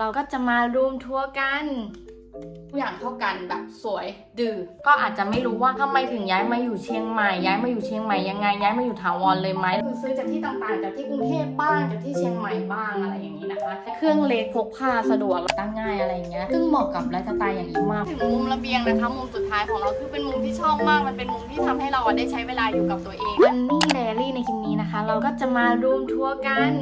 เราก็จะมารวมทัวร์กันทุกอย่างเท่ากันแบบสวยดื้อก็อาจจะไม่รู้ว่าทำไมถึงย้ายมาอยู่เชียงใหม่ย้ายมาอยู่เชียงใหม่ยังไงย้ายมาอยู่ถาวรเลยไหมคือซื้อจากที่ต่างๆ จากที่กรุงเทพบ้างจากที่เชียงใหม่บ้างอะไรอย่างนี้นะคะเครื่องเล็กพกพาสะดวกตั้งง่ายอะไรอย่างเงี้ยซึ่งเหมาะกับไลฟ์สไตล์อย่างอีมากถึงมุมระเบียงนะคะมุมสุดท้ายของเราคือเป็นมุมที่ชอบมากมันเป็นมุมที่ทำให้เราอะได้ใช้เวลาอยู่กับตัวเองวันนี้เดลี่ในคลิปนี้นะคะ เราก็จะมารวมทัวร์กัน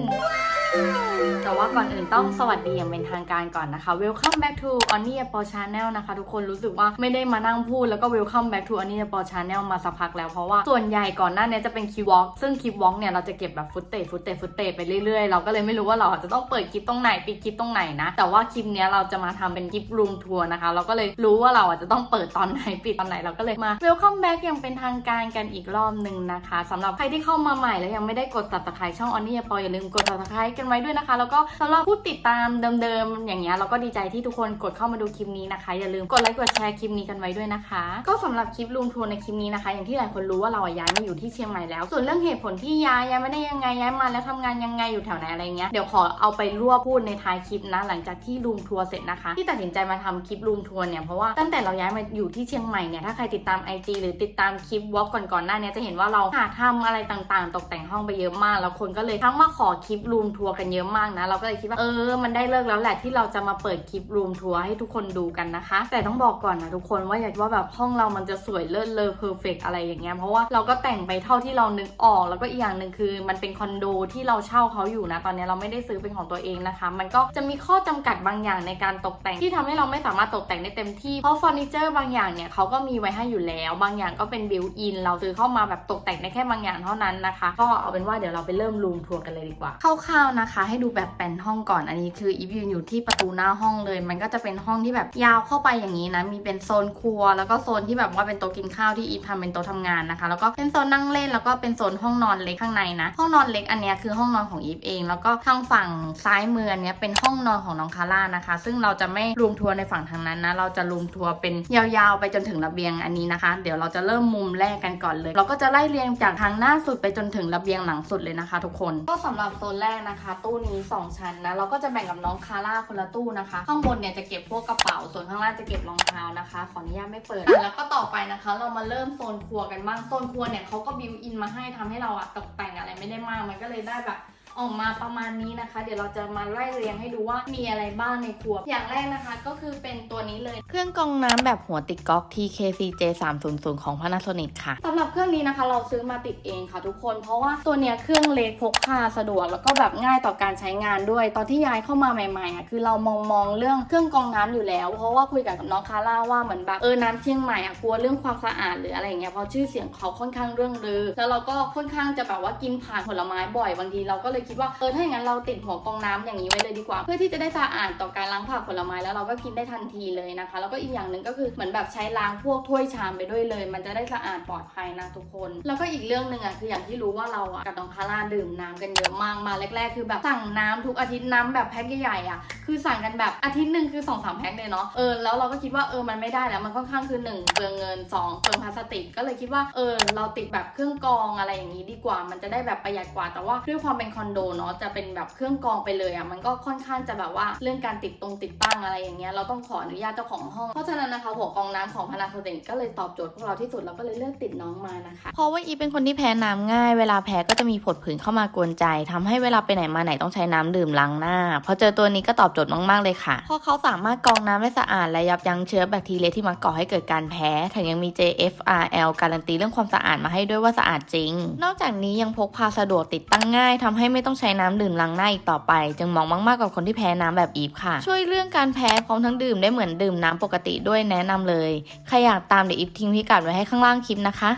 แต่ว่าก่อนอื่นต้องสวัสดีอย่างเป็นทางการก่อนนะคะ Welcome back to o n n i a p o Channel นะคะ ทุกคนรู้สึกว่าไม่ได้มานั่งพูดแล้วก็ Welcome back to o n n i a p o Channel มาสักพักแล้วเพราะว่าส่วนใหญ่ก่อนหน้านี้จะเป็นคลิปวอล์กซึ่งคลิปวอล์กเนี่ยเราจะเก็บแบบฟุตเตจฟุตเตจฟุตเตจไปเรื่อยๆ เราก็เลยไม่รู้ว่าเราอาจจะต้องเปิดคลิปตรงไหนปิดคลิปตรงไหนนะ แต่ว่าคลิปเนี้ยเราจะมาทำเป็นคลิปรูมทัวร์นะคะ เราก็เลยรู้ว่าเราอาจจะต้องเปิดตอนไหนปิดตอนไหนเราก็เลยมา Welcome back อย่างเป็นทางการกันอีกรอบหนึ่งนะคะสำหรับใครที่เข้ามาใหม่แล้วยังไม่ได้กด subscribe ช่อง o n n i a p o อย่าลืมกด subscribe กันไว้ด้วยนะคะ แล้วก็สำหรับผู้ติดตามเดิมๆอย่างเงี้ยเราก็ดีใจที่ทุกคนกดเข้ามาดูคลิปนี้นะคะ อย่าลืมกดไลค์กดแชร์คลิปนี้กันไว้ด้วยนะคะ ก็สำหรับคลิปรูมทัวร์ในคลิปนี้นะคะ อย่างที่หลายคนรู้ว่าเราย้ายมาอยู่ที่เชียงใหม่แล้ว ส่วนเรื่องเหตุผลที่ย้ายย้ายมาได้ยังไงย้ายมาแล้วทำงานยังไงอยู่แถวไหนอะไรเงี้ยเดี๋ยวขอเอาไปรวบพูดในท้ายคลิปนะ หลังจากที่รูมทัวร์เสร็จนะคะ ที่ตัดสินใจมาทำคลิปรูมทัวร์เนี่ยเพราะว่าตั้งแต่เราย้ายมาอยู่ที่เชียงใหม่เนี่ยถ้าใครติดตาม IG หรือติดตามคลิปวอล์กก่อนๆหน้านี้จะเห็นว่าเราหาทำอะไรต่างๆ ตกแต่งห้องไปเยอะมาก แล้วคนก็เลยทั้งมาขอคลิปรูมทัวร์กันเยอะมากนะ เราก็เลยคิดว่าเออ มันได้เลิกแล้วแหละที่เราจะมาเปิดคลิปรูมทัวร์ให้ทุกคนดูกันนะคะ แต่ต้องบอกก่อนนะทุกคนว่าอยากว่าแบบห้องเรามันจะสวยเลิศเลอเพอร์เฟกอะไรอย่างเงี้ยเพราะว่าเราก็แต่งไปเท่าที่เรานึกออก แล้วก็อีกอย่างหนึ่งคือ มันเป็นคอนโดที่เราเช่าเขาอยู่นะ ตอนนี้เราไม่ได้ซื้อเป็นของตัวเองนะคะ มันก็จะมีข้อจำกัดบางอย่างในการตกแต่งที่ทำให้เราไม่สามารถตกแต่งได้เต็มที่เพราะเฟอร์นิเจอร์บางอย่างเนี่ยเขาก็มีไว้ให้อยู่แล้ว บางอย่างก็เป็นบิวอินเราซื้อเข้ามาแบบตกแต่งได้แค่บางอย่างเท่านั้นนะคะ ก็เอาเป็นว่าเดี๋ยวเราไปเริ่มรูมทัวร์กันเลยดีกว่าคร่าวๆนะคะ ให้ดูแบบแปลนห้องก่อนอันนี้คืออีฟยืนอยู่ที่ประตูหน้าห้องเลย มันก็จะเป็นห้องที่แบบยาวเข้าไปอย่างนี้นะมีเป็นโซนครัว แล้วก็โซนที่แบบว่าเป็นโต๊ะกินข้าวที่อีฟทำเป็นโต๊ะทำงานนะคะ แล้วก็เป็นโซนนั่งเล่นแล้วก็เป็นโซนห้องนอนเล็กข้างในนะ ห้องนอนเล็กอันนี้คือห้องนอนของอีฟเอง แล้วก็ทางฝั่งซ้ายมืออันเนี้ยเป็นห้องนอนของน้องคาร่านะคะ ซึ่งเราจะไม่รวมทัวร์ในฝั่งทางนั้นนะเราจะรวมทัวร์เป็นยาวๆไปจนถึงระเบียงอันนี้นะคะ เดี๋ยวเราจะเริ่มมุมแรกกันก่อนเลย เราก็จะไล่เรียงจากทางหน้าสุดไปจนถึงระเบียงหลังสุดเลยนะคะ ทุกคนก็สำหรับโซนแรกนะคะตู้นี้สองชั้นนะเราก็จะแบ่งกับน้องคาร่าคนละตู้นะคะ ข้างบนเนี่ยจะเก็บพวกกระเป๋าส่วนข้างล่างจะเก็บรองเท้านะคะ ขออนุญาตไม่เปิดแล้วก็ต่อไปนะคะ เรามาเริ่มโซนครัวกันบ้างโซนครัวเนี่ยเขาก็บิวอินมาให้ทำให้เราอะตกแต่งอะไรไม่ได้มากมันก็เลยได้แบบ ออกมาประมาณนี้นะคะ เดี๋ยวเราจะมาไล่เรียงให้ดูว่ามีอะไรบ้างในครัว อย่างแรกนะคะก็คือเป็นตัวนี้เลย เครื่องกรองน้ำแบบหัวติดก๊อก TKCJ 300ของ Panasonic ค่ะสำหรับเครื่องนี้นะคะ เราซื้อมาติดเองค่ะทุกคน เพราะว่าตัวเนี้ยเครื่องเล็กพกพาสะดวกแล้วก็แบบง่ายต่อการใช้งานด้วย ตอนที่ย้ายเข้ามาใหม่ๆอะคือเรามองมองเรื่องเครื่องกรองน้ำอยู่แล้ว เพราะว่าคุยกับน้องคาร่าว่าเหมือนแบบเออน้ำเชียงใหม่อะกลัวเรื่องความสะอาดหรืออะไรอย่างเงี้ยเพราะชื่อเสียงเขาค่อนข้างเรื่องลือ แล้วเราก็ค่อนข้างจะแบบว่ากินผ่านผลไม้บ่อยบางทีเราก็เลยคิดว่าเออถ้าอย่างนั้นเราติดหัวกองน้ำอย่างนี้ไว้เลยดีกว่า เพื่อที่จะได้สะอาดต่อการล้างผักผลไม้แล้วเราก็กินได้ทันทีเลยนะคะ แล้วก็อีกอย่างหนึ่งก็คือเหมือนแบบใช้ล้างพวกถ้วยชามไปด้วยเลย มันจะได้สะอาดปลอดภัยนะทุกคน แล้วก็อีกเรื่องหนึ่งอะคืออย่างที่รู้ว่าเราอะกับน้องคาร่าดื่มน้ำกันเยอะมากมาแรก ๆ คือแบบสั่งน้ำทุกอาทิตย์น้ำแบบแพ็คใหญ่ๆอะคือสั่งกันแบบอาทิตย์หนึ่งคือ2อสามแพ็คเลยเนาะเออแล้วเราก็คิดว่าเออมันไม่ได้แล้วมันค่อนข้างคือหนึ่งเปลืองเงินสองเปลืองพลาสติก ก็เลยคิดว่าเออเราติดแบบเครื่องกรองอะไรอย่างนี้ดีกว่ามันจะได้แบบประหยัดกว่าแต่ว่าด้วยความเป็นคอนโดเนาะจะเป็นแบบเครื่องกรองไปเลยอะมันก็ค่อนข้างจะแบบว่าเรื่องการติดตรงติดตั้งอะไรอย่างเงี้ยเราต้องขออนุญาตเจ้าของห้องเพราะฉะนั้นนะคะหัวกรองน้ำของ Panasonic ก็เลยตอบโจทย์พวกเราที่สุดเราก็เลยเลือกติดน้องมานะคะเพราะว่าอีเป็นคนที่แพ้น้ำง่าย เวลาแพ้ก็จะมีผดผื่นเข้ามากวนใจทำให้เวลาไปไหนมาไหนต้องใช้น้ำดื่มล้างหน้าพอเจอตัวนี้ก็ตอบโจทย์มากๆเลยค่ะเพราะเขาสามารถกรองน้ำได้สะอาดและยับยั้งเชื้อแบคทีเรียที่มักก่อให้เกิดการแพ้แถมยังมี JFRL การันตีเรื่องความสะอาดมาให้ด้วยว่าสะอาดจริง นอกจากนี้ยังพกพาสะดวกติดตั้งง่ายทำให้ไม่ต้องใช้น้ำดื่มล้างหน้าอีกต่อไป จึงเหมองมากๆกับคนที่แพ้น้ำแบบอีฟค่ะ ช่วยเรื่องการแพ้พร้อมทั้งดื่มได้เหมือนดื่มน้ำปกติด้วยแนะนำเลย ใครอยากตามเดี๋ยวอีฟทิ้งพิกัดไว้ให้ข้างล่างคลิปนะคะ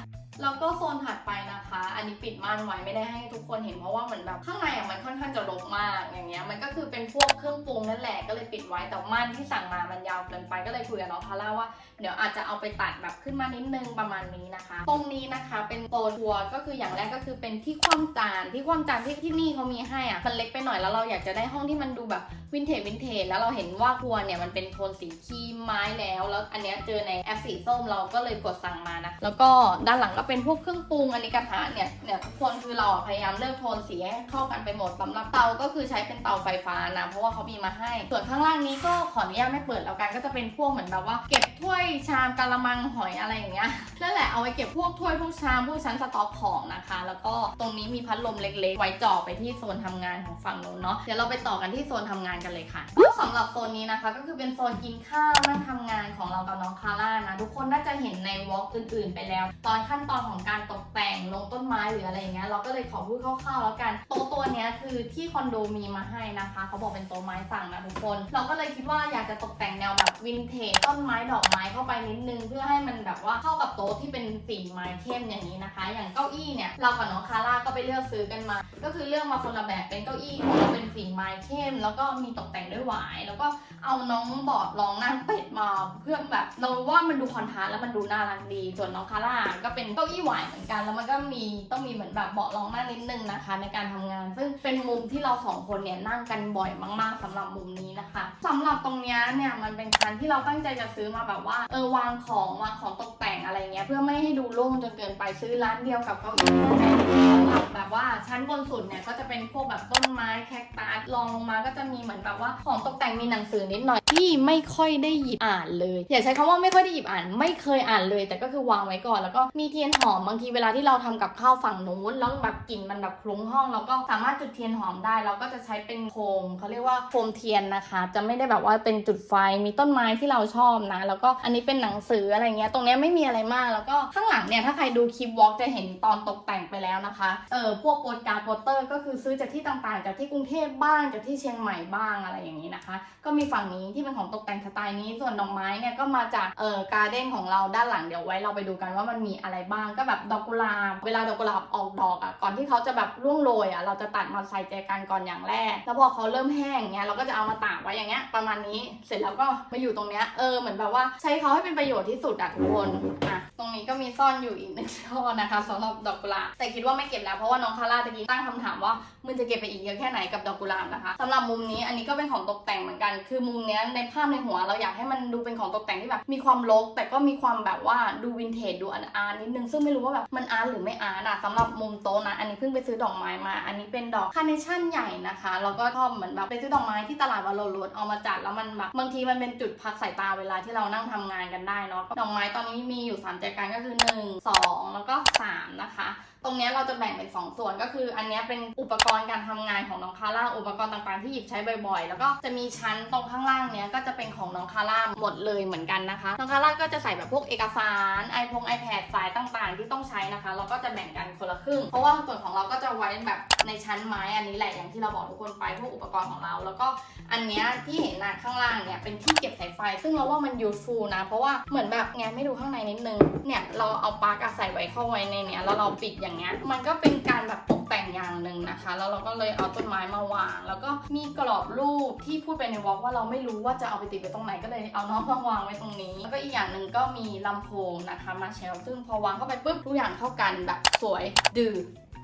แล้วก็โซนถัดไปนะคะ อันนี้ปิดม่านไว้ไม่ได้ให้ทุกคนเห็นเพราะว่าเหมือนแบบข้างในอะมันค่อนข้างจะรกมากอย่างเงี้ยมันก็คือเป็นพวกเครื่องปรุงนั่นแหละก็เลยปิดไว้แต่ม่านที่สั่งมามันยาวเกินไปก็เลยคุยกับน้องพาร่าว่าเดี๋ยวอาจจะเอาไปตัดแบบขึ้นมานิดนึงประมาณนี้นะคะ ตรงนี้นะคะเป็นโซนครัวก็คืออย่างแรกก็คือเป็นที่คว่ำจานที่คว่ำจานที่ที่นี่เขามีให้อะมันเล็กไปหน่อยแล้วเราอยากจะได้ห้องที่มันดูแบบวินเทจวินเทจแล้วเราเห็นว่าครัวเนี่ยมันเป็นโทนสีครีมไม้แล้ว แล้วอันเนี้ยเจอในแอปสีส้มเราก็เลยกดสั่งมานะแล้วก็ด้านหลังก็เป็นพวกเครื่องปรุงอันนี้กระทะเนี่ยเนี่ยทุกคนคือเราพยายามเลือกโทนสีให้เข้ากันไปหมดสำหรับเตาก็คือใช้เป็นเตาไฟฟ้านะเพราะว่าเขามีมาให้ ส่วนข้างล่างนี้ก็ขออนุญาตไม่เปิดแล้วกันก็จะเป็นพวกเหมือนแบบว่าเก็บถ้วยชามกะละมังหอยอะไรอย่างเงี้ยนั่นแหละเอาไว้เก็บพวกถ้วยพวกชามพวกชั้นสต็อกของนะคะ แล้วก็ตรงนี้มีพัดลมเล็กๆ ไว้จ่อไปที่โซนทำงานของฝั่งโน้นเนาะเดี๋ยวเราไปต่อกันที่โซนทำงานกันเลยค่ะก็สำหรับโซนนี้นะคะ ก็คือเป็นโซนกินข้าวนั่งทำงานของเรากับน้องคาร่านะทุกคนน่าจะเห็นในวอล์กอื่นๆ ไปแล้ว ตอนขั้นตอนของการตกแต่งลงต้นไม้หรืออะไรอย่างเงี้ยเราก็เลยขอพูดคร่าวๆแล้วกันโต๊ะตัวเนี้ยคือที่คอนโดมีมาให้นะคะเขาบอกเป็นโต๊ะไม้สั่งนะทุกคน เราก็เลยคิดว่าอยากจะตกแต่งแนวแบบวินเทจต้นไม้ดอกไม้เข้าไปนิดนึง เพื่อให้มันแบบว่าเข้ากับโต๊ะที่เป็นสีไม้เข้มอย่างนี้นะคะ อย่างเก้าอี้เนี่ยเรากับน้องคาร่าก็ไปเลือกซื้อกันมา ก็คือเลือกมาคนละแบบเป็นเก้าอี้ของเราเป็นสีไม้เข้ม แล้วก็มีตกแต่งด้วยหวาย แล้วก็เอาน้องบอดรองนั่งเป็ดมาเพื่อแบบเราว่ามันดูคอนทราสต์แล้วมันดูน่ารักดีส่วนน้องคาร่าก็เป็นเก้าอี้หวายเหมือนกัน แล้วมันก็มีต้องมีเหมือนแบบเบาะรองนั่งนิดนึงนะคะ ในการทำงาน ซึ่งเป็นมุมที่เราสองคนเนี่ยนั่งกันบ่อยมาก ๆสำหรับมุมนี้นะคะสำหรับตรงนี้เนี่ยมันเป็นการที่เราตั้งใจจะซื้อมาแบบว่าเออวางของวางของตกแต่งอะไรเงี้ยเพื่อไม่ให้ดูโล่งจนเกินไปซื้อร้านเดียวกับเก้าอี้นั่นแหละสำหรับแบบว่าชั้นบนสุดเนี่ยก็จะเป็นพวกแบบต้นไม้แคคตัสรองลงมาก็จะมีเหมือนแบบว่าของตกแต่งมีหนังสือนิดหน่อยที่ไม่ค่อยได้หยิบอ่านเลย อย่าใช้คำว่าไม่ค่อยได้หยิบอ่าน ไม่เคยอ่านเลย แต่ก็คือวางไว้ก่อนแล้วก็มีเทียนหอมบางทีเวลาที่เราทำกับข้าวฝั่งนู้นแล้วแบบกลิ่นมันแบบคลุ้งห้องเราก็สามารถจุดเทียนหอมได้เราก็จะใช้เป็นโคมเขาเรียกว่าโคมเทียนนะคะ จะไม่ได้แบบว่าเป็นจุดไฟมีต้นไม้ที่เราชอบนะ แล้วก็อันนี้เป็นหนังสืออะไรเงี้ยตรงเนี้ยไม่มีอะไรมาก แล้วก็ข้างหลังเนี่ยถ้าใครดูคลิปวอล์กจะเห็นตอนตกแต่งไปแล้วนะคะเออพวกโปสการ์ดโปสเตอร์ก็คือซื้อจากที่ต่างๆ จากที่กรุงเทพบ้างจากที่เชียงใหม่บ้างอะไรอย่างนี้นะคะ ก็มีฝั่งนี้ที่เป็นของตกแต่งสไตล์นี้ส่วนดอกไม้เนี่ยก็มาจากเอ่อการ์เด้นของเราด้านหลังเดี๋ยวไว้เราไปดูกันว่ามันมีอะไรบ้างก็แบบดอกกุหลาบเวลาดอกกุหลาบออกดอกอะก่อนที่เขาจะแบบร่วงโรยอะเราจะตัดมาใส่แจกันก่อนอย่างแรก แล้วพอเขาเริ่มแห้งเงี้ยเราก็จะเอามาตากไว้อย่างเงี้ยประมาณนี้เสร็จแล้วก็มาอยู่ตรงเนี้ยเออเหมือนแบบว่าใช้เขาให้เป็นประโยชน์ที่สุดอะทุกคนอะ ตรงนี้ก็มีซ่อนอยู่อีกหนึ่งช่อนะคะสำหรับดอกกุหลาบแต่คิดว่าไม่เก็บแล้วเพราะว่าน้องคาร่าตะกี้ตั้งคำถามว่ามึงจะเก็บไปอีกเยอะแค่ไหนกับดอกกุหลาบนะคะสำหรับมุมนี้อันนี้ก็เป็นของตกแต่งเหมือนกัน คือมุมเนี้ยในภาพในหัวเราอยากให้มันดูเป็นของตกแต่งที่แบบมีความรกแต่ก็มีความแบบว่าดูวินเทจดูอาร์ตอาร์ตนิดนึงซึ่งไม่รู้ว่าแบบมันอาร์ตหรือไม่อาร์ตอะสำหรับมุมโต๊ะนะอันนี้เพิ่งไปซื้อดอกไม้มา อันนี้เป็นดอกคาร์เนชั่นใหญ่นะคะแล้วก็ชอบเหมือนแบบไปซื้อดอกไม้ที่ตลาดวาโลรดเอามาจัดแล้วมันแบบบางทีมันเป็นจุดพักสายตาเวลาที่เรานั่งทำงานกันได้เนาะดอกไม้ตอนนี้มีอยู่สามใจกลางก็คือหนึ่งสองแล้วก็สามนะคะ รงนี้เราจะแบ่งเป็น 2 ส่วนก็คือ อันนี้เป็นอุปกรณ์การทำงานของน้องคาร่าอุปกรณ์ต่างๆที่หยิบใช้บ่อยๆ แล้วก็จะมีชั้นตรงข้างล่างเนี้ยก็จะเป็นของน้องคาร่าหมดเลยเหมือนกันนะคะน้องคาร่าก็จะใส่แบบพวกเอกสารไอพง iPad สายต่างๆ ที่ต้องใช้นะคะ เราก็จะแบ่งกันคนละครึ่ง เพราะว่าส่วนของเราก็จะไว้แบบในชั้นไม้อันนี้แหละอย่างที่เราบอกทุกคนไปพวกอุปกรณ์ของเรา แล้วก็อันเนี้ยที่เห็นนะข้างล่างเนี่ยเป็นที่เก็บสายไฟ ซึ่งเราว่ามัน useful นะเพราะว่าเหมือนแบบไงไม่ดูข้างในนิดนึงเนี่ยเราเอาปลั๊กอะใส่ไว้เข้าไว้ในเนี้ยแล้วเราปิดอย่างเงี้ยมันก็เป็นการแบบตกแต่งอย่างหนึ่งนะคะ แล้วเราก็เลยเอาต้นไม้มาวาง แล้วก็มีกรอบรูปที่พูดไปในวอล์กว่าเราไม่รู้ว่าจะเอาไปติดไว้ตรงไหนก็เลยเอาน้องมาวางไว้ตรงนี้ แล้วก็อีกอย่างหนึ่งก็มีลำโพงนะคะมาเชลซึ่งพอวางเข้าไปปุ๊บทุกอย่างเข้ากันแบบสวยดื้อ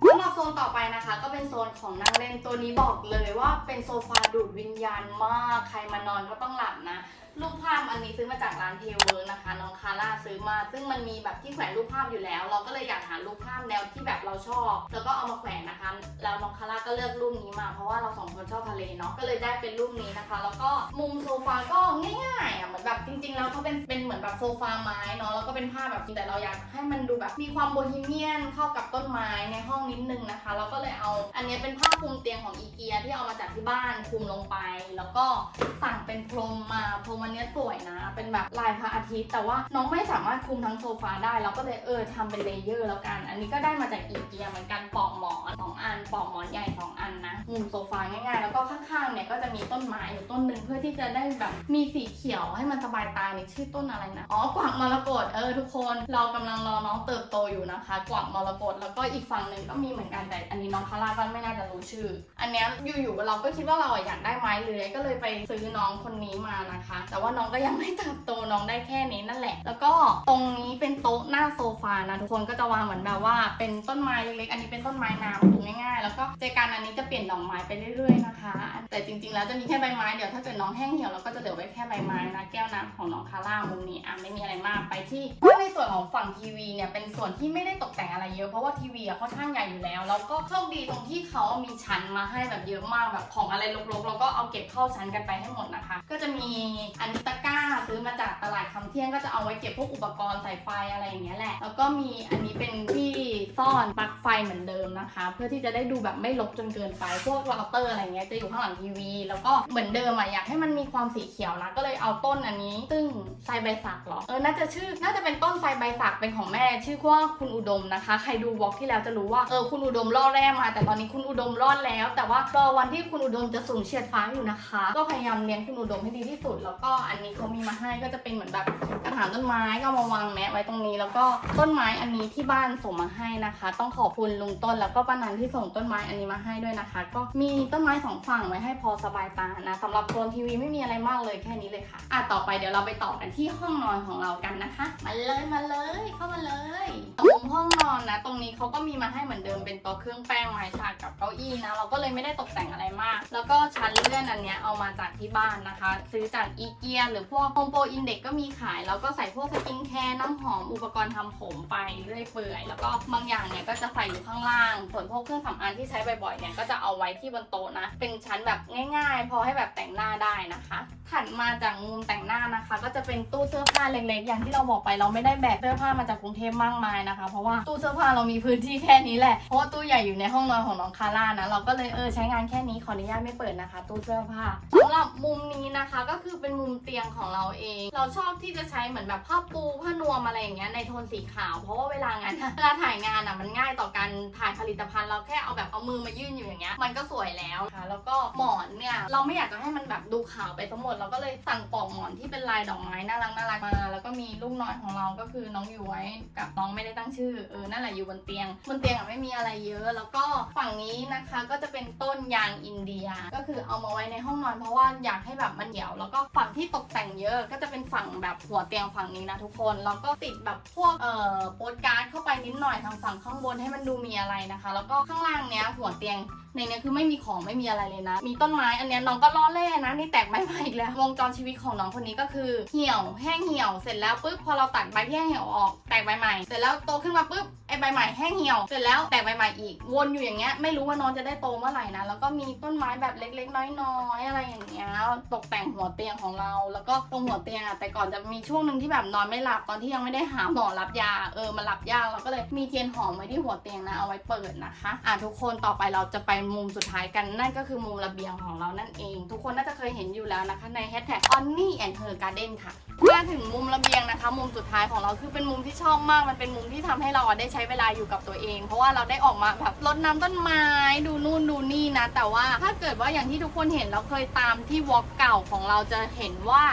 สำหรับโซนต่อไปนะคะ ก็เป็นโซนของนั่งเล่นตัวนี้บอกเลยว่าเป็นโซฟาดูดวิญญาณมาก ใครมานอนก็ต้องหลับนะ รูปภาพอันนี้ซื้อมาจากร้านเทเวิร์นะคะ น้องคาร่าซื้อมา ซึ่งมันมีแบบที่แขวนรูปภาพอยู่แล้ว เราก็เลยอยากหารูปภาพแนวที่แบบเราชอบ แล้วก็เอามาแขวนนะคะ แล้วน้องคาร่าก็เลือกรูปนี้มาเพราะว่าเราสองคนชอบทะเลเนาะก็เลยได้เป็นรูปนี้นะคะ แล้วก็มุมโซฟาก็ง่ายๆอะเหมือนแบบจริง ๆ แล้วเขาเป็นเป็นเหมือนแบบโซฟาไม้เนาะแล้วก็เป็นผ้าแบบแต่เราอยากให้มันดูแบบมีความโบฮีเมียนเข้ากับต้นไม้ในห้องนิดนึงนะคะเราก็เลยเอา อันนี้เป็นผ้าคลุมเตียงของอีเกียที่เอามาจากที่บ้านคลุมลงไป แล้วก็สั่งเป็นพรมมาพรมวันนี้สวยนะ เป็นแบบลายพระอาทิตย์ แต่ว่าน้องไม่สามารถคลุมทั้งโซฟาได้เราก็เลยเออทำเป็นเลเยอร์แล้วกัน อันนี้ก็ได้มาจากอีเกียเหมือนกันปลอกหมอนสองอันปลอกหมอนใหญ่สองอันนะมุมโซฟาง่ายๆ ข้างๆเนี่ยก็จะมีต้นไม้อยู่ต้นหนึ่งเพื่อที่จะได้แบบมีสีเขียวให้มันสบายตานี่ชื่อต้นอะไรนะอ๋อกวักมรกตเออทุกคนเรากำลังรอน้องเติบโตอยู่นะคะ กวักมรกตแล้วก็อีกฝั่งหนึ่งก็มีเหมือนกันแต่อันนี้น้องคาราก็ไม่น่าจะรู้ชื่อ อันนี้อยู่ๆเราก็คิดว่าเราอะอยากได้ไม้เลื้อยก็เลยไปซื้อน้องคนนี้มานะคะ แต่ว่าน้องก็ยังไม่เติบโตน้องได้แค่นี้นั่นแหละ แล้วก็ตรงนี้เป็นโต๊ะหน้าโซฟานะทุกคนก็จะวางเหมือนแบบว่าเป็นต้นไม้เล็กๆอันนี้เป็นต้นไม้น้ำปลูกง่ายๆแล้วก็เจกันอันนี้จะเปลี่ยนดอกไม้ไปเรื่อยๆนะคะแต่จริงๆแล้วจะมีแค่ใบไม้เดี๋ยวถ้าเกิดน้องแห้งเหี่ยวเราก็จะเหลือไว้แค่ใบไม้นะแก้วยวนะของน้องคาร่ามุมนี้อะไม่มีอะไรมากไปที่ในส่วนของฝั่งทีวีเนี่ยเป็นส่วนที่ไม่ได้ตกแต่งอะไรเยอะเพราะว่าทีวีอะค่อนข้างใหญ่อยู่แล้วแล้วก็โชคดีตรงที่เขามีชั้นมาให้แบบเยอะมากแบบของอะไรรกๆแล้วก็เอาเก็บเข้าชั้นกันไปให้หมดนะคะ ก็จะมีอันตะกร้าซื้อมาจากตลาดคำเที่ยงก็จะเอาไว้เก็บพวกอุปกรณ์สายไฟอะไรอย่างเงี้ยแหละแล้วก็มีอันนี้เป็นที่ซ่อนปลั๊กไฟเหมือนเดิมนะคะ เพื่อที่จะได้ดูแบบไม่รกจนเกินไปพวกเราเตอร์อะไรเงี้ยจะอยู่ข้างหลังทีวี แล้วก็เหมือนเดิมอะอยากให้มันมีความสีเขียวนะ ก็เลยเอาต้นอันนี้ ซึ่งไซใบสักเหรอ เออ น่าจะชื่อ น่าจะเป็นต้นไซใบสักเป็นของแม่ ชื่อว่าคุณอุดมนะคะ ใครดูวอล์กที่แล้วจะรู้ว่า เออ คุณอุดมรอดแร่มา แต่ตอนนี้คุณอุดมรอดแล้ว แต่ว่ารอวันที่คุณอุดมจะสูงเฉียดฟ้าอยู่นะคะ ก็พยายามเลี้ยงคุณอุดมให้ดีที่สุด แล้วก็อันนี้เขามีมาให้ก็จะเป็นเหมือนแบบกระถางต้นไม้ก็มาวางแมะไว้ตรงนี้ แล้วก็ต้นไม้อันนี้ที่บ้านส่งมาให้นะคะ ต้องขอบคุณลุงต้นแล้วก็ป้านันที่ส่งต้นไม้อันนี้มาให้ด้วยนะคะ ก็มีต้นไม้สองฝั่งไว้ให้พอสบายตานะสำหรับโซนทีวีไม่มีอะไรมากเลยแค่นี้เลยค่ะอะต่อไปเดี๋ยวเราไปต่อกันที่ห้องนอนของเรากันนะคะ มาเลยมาเลยเข้ามาเลยมุมห้องนอนนะ ตรงนี้เขาก็มีมาให้เหมือนเดิมเป็นโต๊ะเครื่องแป้งไม้ฉากกับเก้าอี้นะ เราก็เลยไม่ได้ตกแต่งอะไรมาก แล้วก็ชั้นเลื่อนอันเนี้ยเอามาจากที่บ้านนะคะ ซื้อจากอีเกียหรือพวกโฮมโปรอินเด็กก็มีขาย แล้วก็ใส่พวกสกินแคร์น้ำหอมอุปกรณ์ทำผมไปเรื่อยเปื่อย แล้วก็บางอย่างเนี่ยก็จะใส่อยู่ข้างล่าง ส่วนพวกเครื่องสำอางที่ใช้บ่อยๆเนี่ยก็จะเอาไว้ที่บนโต๊ะนะ เป็นชั้นแบบง่ายๆ พอให้แบบแต่งหน้าได้นะคะ ถัดมาจากมุมแต่งหน้านะคะ ก็จะเป็นตู้เสื้อผ้าเล็กๆ อย่างที่เราบอกไปเราไม่ได้แบกเสื้อผ้ามาจากกรุงเทพมากมายนะคะ เพราะว่าตู้เสื้อผ้าเรามีพื้นที่แค่นี้แหละเพราะว่าตู้ใหญ่อยู่ในห้องนอนของน้องคาร่านะเราก็เลยเออใช้งานแค่นี้ขออนุญาตไม่เปิดนะคะ ตู้เสื้อผ้าสำหรับมุมนี้นะคะก็คือเป็นมุมเตียงของเราเอง เราชอบที่จะใช้เหมือนแบบผ้าปูผ้านวมอะไรอย่างเงี้ยในโทนสีขาว เพราะว่าเวลางานเวลาถ่ายงานอะมันง่ายต่อการถ่ายผลิตภัณฑ์เราแค่เอาแบบเอามือมายื่นอยู่อย่างเงี้ยมันก็สวยแล้วค่ะแล้วก็หมอนเนี่ยเราไม่อยากจะให้มันแบบดูขาวไปทั้งหมด เราก็เลยสั่งปลอกหมอนที่เป็นลายดอกไม้น่ารักน่ารักมา แล้วก็มีลูกน้อยของเราก็คือน้องอยู่ไว้กับน้องไม่ได้ตั้งชื่อเออนั่นแหละอยู่บนเตียงบนเตียงอะไม่มีอะไรเยอะ แล้วก็ฝั่งนี้นะคะก็จะเป็นต้นยางอินเดีย ก็คือเอามาไว้ในห้องนอนเพราะว่าอยากให้แบบมันเหี่ยว แล้วก็ฝั่งที่ตกแต่งเยอะก็จะเป็นฝั่งแบบหัวเตียงฝั่งนี้นะทุกคนแล้วก็ติดแบบพวกเอ่อโปสการ์ดเข้าไปนิดหน่อยทางฝั่งข้างบนให้มันดูมีอะไรนะคะ แล้วก็ข้างล่างเนี้ยหัวเตียงในเนี้ยคือไม่มีของไม่มีอะไรเลยนะมีต้นไม้อันเนี้ยน้องก็ล้อเล่นนะนี่แตกใบใหม่อีกแล้ว วงจรชีวิตของน้องคนนี้ก็คือเหี่ยวแห้งเหี่ยวเสร็จแล้วปุ๊บพอเราตัดใบที่แห้งเหี่ยวออกแตกใบใหม่เสร็จแล้วโตขึ้นมาปุ๊บไอใบใหม่แห้งเหี่ยวเสร็จแล้วแตกใบใหม่อีก วนอยู่อย่างเงี้ยไม่รู้ว่าน้องจะได้โตเมื่อไหร่นะแล้วก็มีต้นไม้แบบเล็กๆ น้อยๆอะไรอย่างเงี้ยตกแต่งหัวเตียงของเรา แล้วก็ตรงหัวเตียงอะแต่ก่อนจะมีช่วงหนึ่งที่แบบนอนไม่หลับตอนที่ยังไม่ได้หาหมอรับยาเออมาหลับยากเราก็เลยมีเทียนหอมไว้ที่หัวเตียงนะเอาไว้เปิดนะคะ อะทุกคนต่อไปเราจะไปมุมสุดท้ายกันนั่นก็คือมุมระเบียงของเรานั่นเอง ทุกคนน่าจะเคยเห็นอยู่แล้วนะคะ ในแฮชแท็ก Onny and Her Garden ค่ะมาถึงมุมระเบียงนะคะ มุมสุดท้ายของเราคือเป็นมุมที่ชอบมาก มันเป็นมุมที่ทำให้เราได้ใช้เวลาอยู่กับตัวเอง เพราะว่าเราได้ออกมาแบบรดน้ำต้นไม้ดูนู่นดูนี่นะ แต่ว่าถ้าเกิดว่าอย่างที่ทุกคนเห็นเราเคยตามที่วอล์กเก่าของเราจะเห็นว่า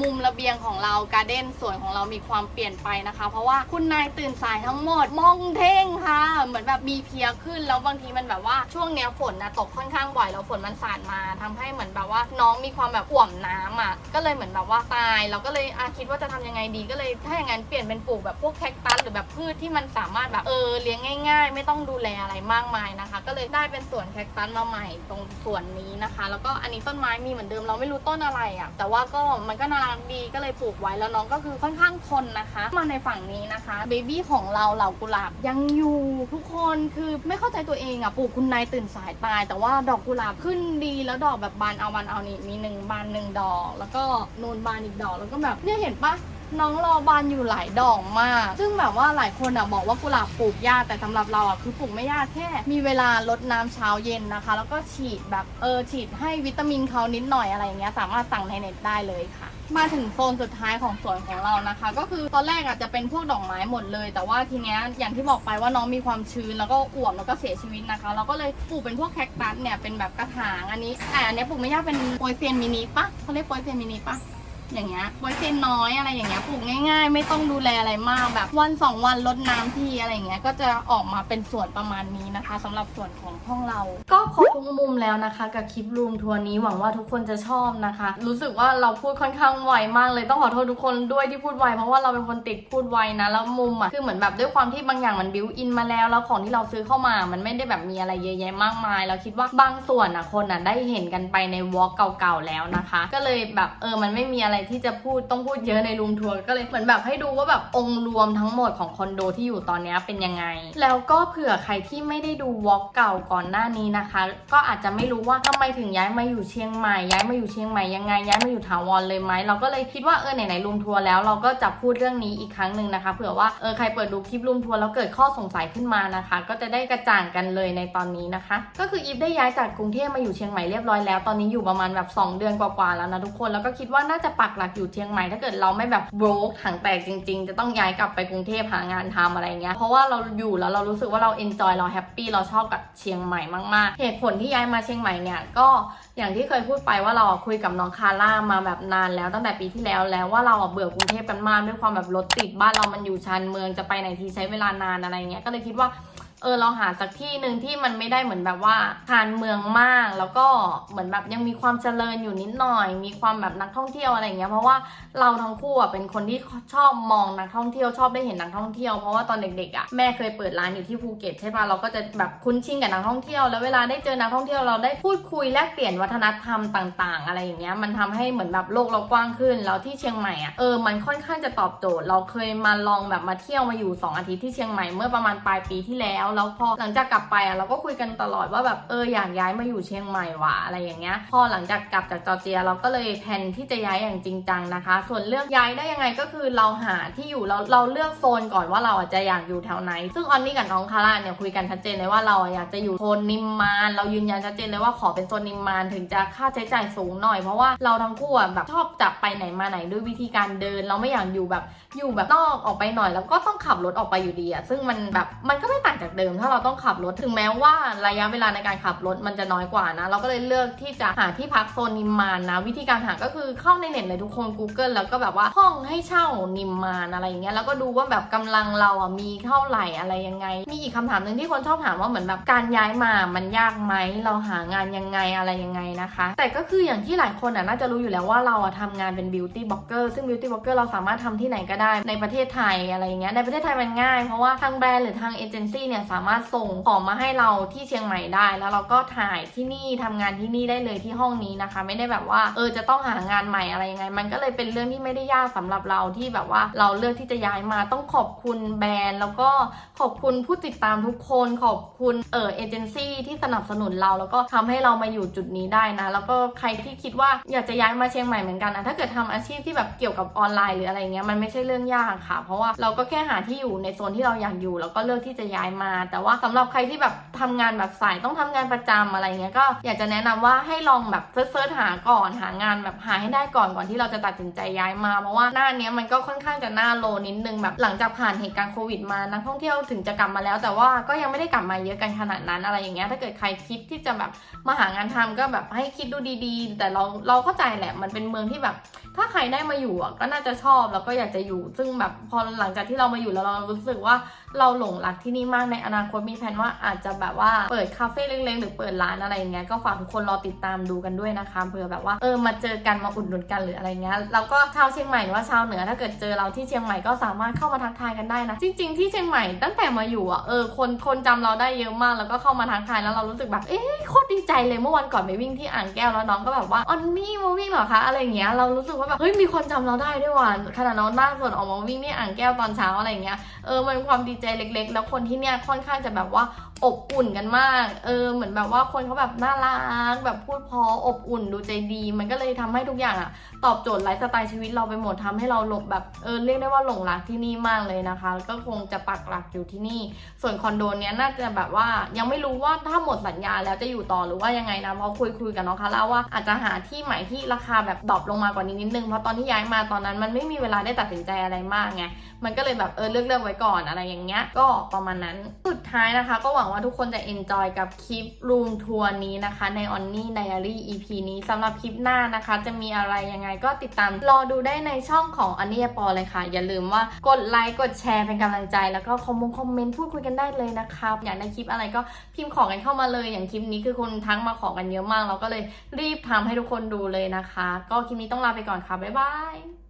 มุมระเบียงของเราการ์เด้นสวนของเรามีความเปลี่ยนไปนะคะ เพราะว่าคุณนายตื่นสายทั้งหมด มองเท่งค่ะ เหมือนแบบมีเพียขึ้นแล้วบางทีมันแบบว่าช่วงเนี้ยฝนนะตกค่อนข้างบ่อยแล้วฝนมันสาดมาทำให้เหมือนแบบว่าน้องมีความแบบอ่วมน้ำอะก็เลยเหมือนแบบว่าตาย เราก็เลยอาคิดว่าจะทำยังไงดีก็เลยถ้าอย่างนั้นเปลี่ยนเป็นปลูกแบบพวกแคคตัสหรือแบบพืชที่มันสามารถแบบเออเลี้ยงง่าย ๆ ไม่ต้องดูแลอะไรมากมายนะคะ ก็เลยได้เป็นสวนแคคตัสมาใหม่ตรงส่วนนี้นะคะ แล้วก็อันนี้ต้นไม้มีเหมือนเดิมเราไม่รู้ต้นอะไรอะแต่ว่าก็มันก็น่ารักดีก็เลยปลูกไว้แล้วน้องก็คือค่อนข้างทนนะคะ มาในฝั่งนี้นะคะเบบี้ของเราเหล่ากุหลาบยังอยู่ทุกคนคือไม่เข้าใจตัวเองอะปลูกคุณนายตื่นสายตาย แต่ว่าดอกกุหลาบขึ้นดีแล้วดอกแบบบานเอาวันเอานี่มีหนึ่งบานหนึ่งดอก แล้วก็นูนบานอีกดอกแล้วก็แบบเนี่ยเห็นปะน้องรอบานอยู่หลายดอกมาก ซึ่งแบบว่าหลายคนอะบอกว่ากุหลาบปลูกยาก แต่สำหรับเราอะคือปลูกไม่ยากแค่ มีเวลารดน้ำเช้าเย็นนะคะ แล้วก็ฉีดแบบเออฉีดให้วิตามินเขานิดหน่อยอะไรอย่างเงี้ย สามารถสั่งในเน็ตได้เลยค่ะ มาถึงโซนสุดท้ายของสวนของเรานะคะ ก็คือตอนแรกอาจจะเป็นพวกดอกไม้หมดเลย แต่ว่าทีเนี้ยอย่างที่บอกไปว่าน้องมีความชื้นแล้วก็อ่วมแล้วก็เสียชีวิตนะคะ เราก็เลยปลูกเป็นพวกแคคตัสเนี่ยเป็นแบบกระถางอันนี้แต่อันเนี้ยปลูกไม่ยากเป็นโปรยเซียนมินิปะเขาเรียกโปรยเซียนมินิปะ อย่างเงี้ยไว้เซนน้อยอะไรอย่างเงี้ยปลูกง่าย ๆ ไม่ต้องดูแลอะไรมากแบบวันสองวันลดน้ำทีอะไรอย่างเงี้ยก็จะออกมาเป็นส่วนประมาณนี้นะคะสำหรับส่วนของห้องเรา ก็ครบทุกมุมแล้วนะคะ กับคลิปรูมทัวร์นี้หวังว่าทุกคนจะชอบนะคะ รู้สึกว่าเราพูดค่อนข้างไวมากเลยต้องขอโทษทุกคนด้วยที่พูดไวเพราะว่าเราเป็นคนติดพูดไวนะแล้วมุมอะคือเหมือนแบบด้วยความที่บางอย่างมันบิวอินมาแล้วแล้วของที่เราซื้อเข้ามา มันไม่ได้แบบมีอะไรเยอะแยะมากมาย เราคิดว่าบางส่วนอะคนอะได้เห็นกันไปในวอล์กเก่าๆแล้วนะคะ ก็เลยแบบเออมันไม่มีอะไรอะไรที่จะพูดต้องพูดเยอะในรูมทัวร์ก็เลยเหมือนแบบให้ดูว่าแบบองค์รวมทั้งหมดของคอนโดที่อยู่ตอนนี้เป็นยังไง แล้วก็เผื่อใครที่ไม่ได้ดูวอล์กเก่าก่อนหน้านี้นะคะ ก็อาจจะไม่รู้ว่าทำไมถึงย้ายมาอยู่เชียงใหม่ย้ายมาอยู่เชียงใหม่ยังไงย้ายมาอยู่ถาวรเลยไหมเราก็เลยคิดว่าเออไหนๆรูมทัวร์แล้วเราก็จะพูดเรื่องนี้อีกครั้งหนึ่งนะคะเผื่อว่าเออใครเปิดดูคลิปรูมทัวร์แล้วเกิดข้อสงสัยขึ้นมานะคะ ก็จะได้กระจ่างกันเลยในตอนนี้นะคะ ก็คืออีฟได้ย้ายจากกรุงเทพมาอยู่เชียงใหม่เรียบร้อยแล้วตอนนี้อยู่ประมาณแบบ 2 เดือนกว่าๆแล้วนะทุกคนแล้วก็คิดว่าน่าจะปักหลักอยู่เชียงใหม่ ถ้าเกิดเราไม่แบบ broke ถังแตกจริง ๆ จะต้องย้ายกลับไปกรุงเทพหางานทำอะไรเงี้ย เพราะว่าเราอยู่แล้วเรารู้สึกว่าเรา enjoy เรา happy เราชอบกับเชียงใหม่มากๆ เหตุผลที่ย้ายมาเชียงใหม่เนี่ยก็อย่างที่เคยพูดไปว่าเราคุยกับน้องคาร่ามาแบบนานแล้วตั้งแต่ปีที่แล้วแล้วว่าเราเบื่อกรุงเทพกันมากด้วยความแบบรถติดบ้านเรามันอยู่ชานเมืองจะไปไหนทีใช้เวลานานอะไรเงี้ยก็เลยคิดว่า เออเราหาสักที่หนึ่งที่มันไม่ได้เหมือนแบบว่าชานเมืองมาก แล้วก็เหมือนแบบยังมีความเจริญอยู่นิดหน่อย มีความแบบนักท่องเที่ยวอะไรเงี้ยเพราะว่าเราทั้งคู่อะเป็นคนที่ชอบมองนักท่องเที่ยวชอบได้เห็นนักท่องเที่ยวเพราะว่าตอนเด็กๆอะแม่เคยเปิดร้านอยู่ที่ภูเก็ตใช่ปะเราก็จะแบบคุ้นชินกับนักท่องเที่ยว แล้วเวลาได้เจอนักท่องเที่ยวเราได้พูดคุยแลกเปลี่ยนวัฒนธรรมต่าง ๆ อะไรอย่างเงี้ยมันทำให้เหมือนแบบโลกเรากว้างขึ้นแล้วที่เชียงใหม่อะเออมันค่อนข้างจะตอบโจทย์ เราเคยมาลองแบบมาเที่ยวมาอยู่ 2 อาทิตย์ที่เชียงใหม่เมื่อประมาณปลายปีที่แล้วแล้วพอหลังจากกลับไปอะเราก็คุยกันตลอดว่าแบบเอออยากย้ายมาอยู่เชียงใหม่ว่ะอะไรอย่างเงี้ยพอหลังจากกลับจากจอร์เจีย เราก็เลยแผนที่จะย้ายอย่างจริงจังนะคะ ส่วนเรื่องย้ายได้ยังไงก็คือเราหาที่อยู่เราเราเลือกโซนก่อนว่าเราอะจะอยากอยู่แถวไหน ซึ่งออนนี่กับน้องคาร่าเนี่ยคุยกันชัดเจนเลยว่าเราอะอยากจะอยู่โซนนิมมานเรายืนยันชัดเจนเลยว่าขอเป็นโซนนิมมานถึงจะค่าใช้จ่ายสูงหน่อยเพราะว่าเราทั้งคู่อะแบบชอบจับไปไหนมาไหนด้วยวิธีการเดิน เราไม่อยากอยู่แบบอยู่แบบนอกออกไปหน่อย แล้วก็ต้องขับรถออกไปอยู่ดีอะซึ่งมันแบบมันก็ไม่ต่างจากเดิม ถ้าเราต้องขับรถถึงแม้ว่าระยะเวลาในการขับรถมันจะน้อยกว่านะ เราก็เลยเลือกที่จะหาที่พักโซนนิมมานนะ วิธีการหาก็คือเข้าในเน็ตเลยทุกคน Google แล้วก็แบบว่าห้องให้เช่านิมมานอะไรอย่างเงี้ยแล้วก็ดูว่าแบบกำลังเราอะมีเท่าไหร่อะไรยังไง มีอีกคำถามหนึ่งที่คนชอบถามว่าเหมือนแบบการย้ายมามันยากไหมเราหางานยังไงอะไรยังไงนะคะ แต่ก็คืออย่างที่หลายคนอะน่าจะรู้อยู่แล้วว่าเราอะทำงานเป็นบิวตี้บล็อกเกอร์ซึ่งบิวตี้บล็อกเกอร์เราสามารถทำที่ไหนก็ได้ในประเทศไทยอะไรอย่างเงี้ยในประเทศไทยมันง่ายเพราะว่าทางแบรนด์หรือทางเอเจนซี่เนี่ยสามารถส่งของมาให้เราที่เชียงใหม่ได้ แล้วเราก็ถ่ายที่นี่ทำงานที่นี่ได้เลยที่ห้องนี้นะคะ ไม่ได้แบบว่าเออจะต้องหางานใหม่อะไรยังไง มันก็เลยเป็นเรื่องที่ไม่ได้ยากสำหรับเราที่แบบว่าเราเลือกที่จะย้ายมาต้องขอบคุณแบรนด์ แล้วก็ขอบคุณผู้ติดตามทุกคนขอบคุณเออเอเจนซี่ที่สนับสนุนเรา แล้วก็ทำให้เรามาอยู่จุดนี้ได้นะ แล้วก็ใครที่คิดว่าอยากจะย้ายมาเชียงใหม่เหมือนกันนะถ้าเกิดทำอาชีพที่แบบเกี่ยวกับออนไลน์หรืออะไรเงี้ยมันไม่ใช่เรื่องยากค่ะ เพราะว่าเราก็แค่หาที่อยู่ในโซนที่เราอยากอยู่ แล้วก็เลือกที่จะย้ายมาแต่ว่าสำหรับใครที่แบบทำงานแบบสายต้องทำงานประจำอะไรเงี้ยก็อยากจะแนะนำว่าให้ลองแบบเซิร์ชหาก่อนหางานแบบหาให้ได้ก่อนก่อนที่เราจะตัดสินใจย้ายมา เพราะว่าหน้าเนี้ยมันก็ค่อนข้างจะหน้าโลนิดนึงแบบหลังจากผ่านเหตุการณ์โควิดมานักท่องเที่ยวถึงจะกลับมาแล้ว แต่ว่าก็ยังไม่ได้กลับมาเยอะกันขนาดนั้นอะไรอย่างเงี้ยถ้าเกิดใครคิดที่จะแบบมาหางานทำก็แบบให้คิดดูดีๆ แต่เราเราเข้าใจแหละมันเป็นเมืองที่แบบ ถ้าใครได้มาอยู่ก็น่าจะชอบแล้วก็อยากจะอยู่ ซึ่งแบบพอหลังจากที่เรามาอยู่แล้วเรารู้สึกว่าเราหลงรักที่นี่มากในอนาคตมีแผนว่าอาจจะแบบว่าเปิดคาเฟ่เล็กๆ หรือเปิดร้านอะไรอย่างเงี้ยก็ฝากทุกคนรอติดตามดูกันด้วยนะคะเผื่อแบบว่าเออมาเจอกันมาอุดหนุนกันหรืออะไรเงี้ยแล้วก็ชาวเชียงใหม่หรือว่าชาวเหนือถ้าเกิดเจอเราที่เชียงใหม่ก็สามารถเข้ามาทักทายกันได้นะ จริง ๆ ที่เชียงใหม่ตั้งแต่มาอยู่อะเออคนคนจำเราได้เยอะมากแล้วก็เข้ามาทักทายแล้วเรารู้สึกแบบเอ๊ะโคตรดีใจเลยเมื่อวันก่อนไปวิ่งที่อ่างแก้วแล้วน้องก็แบบว่าออนนี่มาวิ่งเหรอคะอะไรเงี้ยเรารู้สึกว่าแบบเฮ้ยมีคนจำเราได้ด้วยว่ะขนาดน้องหน้าสดออกมาวิ่งที่อ่างแก้วตอนเช้าอะไรเงี้ยเออมันความดีใจเล็ก ๆ แล้วคนที่เนี่ยค่อนข้างจะแบบว่าอบอุ่นกันมาก เออ เหมือนแบบว่าคนเขาแบบน่ารัก แบบพูดพออบอุ่นดูใจดี มันก็เลยทำให้ทุกอย่างอะตอบโจทย์ไลฟ์สไตล์ชีวิตเราไปหมดทำให้เราหลงแบบ เออ เรียกได้ว่าหลงรักที่นี่มากเลยนะคะแล้วก็คงจะปักหลักอยู่ที่นี่ ส่วนคอนโดเนี้ยน่าจะแบบว่ายังไม่รู้ว่าถ้าหมดสัญญาแล้วจะอยู่ต่อหรือว่ายังไงนะ เพราะคุยคุยกับน้องคาร่าว่าอาจจะหาที่ใหม่ที่ราคาแบบดรอปลงมากว่านี้นิดนึง เพราะตอนที่ย้ายมาตอนนั้นมันไม่มีเวลาได้ตัดสินใจอะไรมากไง มันก็เลยแบบเออเลือกเลือกไว้ก่อนอะไรอย่างเงี้ย ก็ประมาณนั้น สุดท้ายนะคะ ก็หวังว่าทุกคนจะ enjoy กับคลิปรูมทัวร์นี้นะคะ ใน o n n i Diary EP นี้สำหรับคลิปหน้านะคะ จะมีอะไรยังไงก็ติดตามรอดูได้ในช่องของ o n n i ปอเลยค่ะ อย่าลืมว่ากดไลค์กดแชร์เป็นกำลังใจ แล้วก็คอมมงคอมเมนต์พูดคุยกันได้เลยนะคะอยากได้คลิปอะไรก็พิมพ์ของกันเข้ามาเลยอย่างคลิปนี้คือคนทักมาขอกันเยอะมาก เราก็เลยรีบทำให้ทุกคนดูเลยนะคะ ก็คลิปนี้ต้องลาไปก่อนค่ะบ๊ายบาย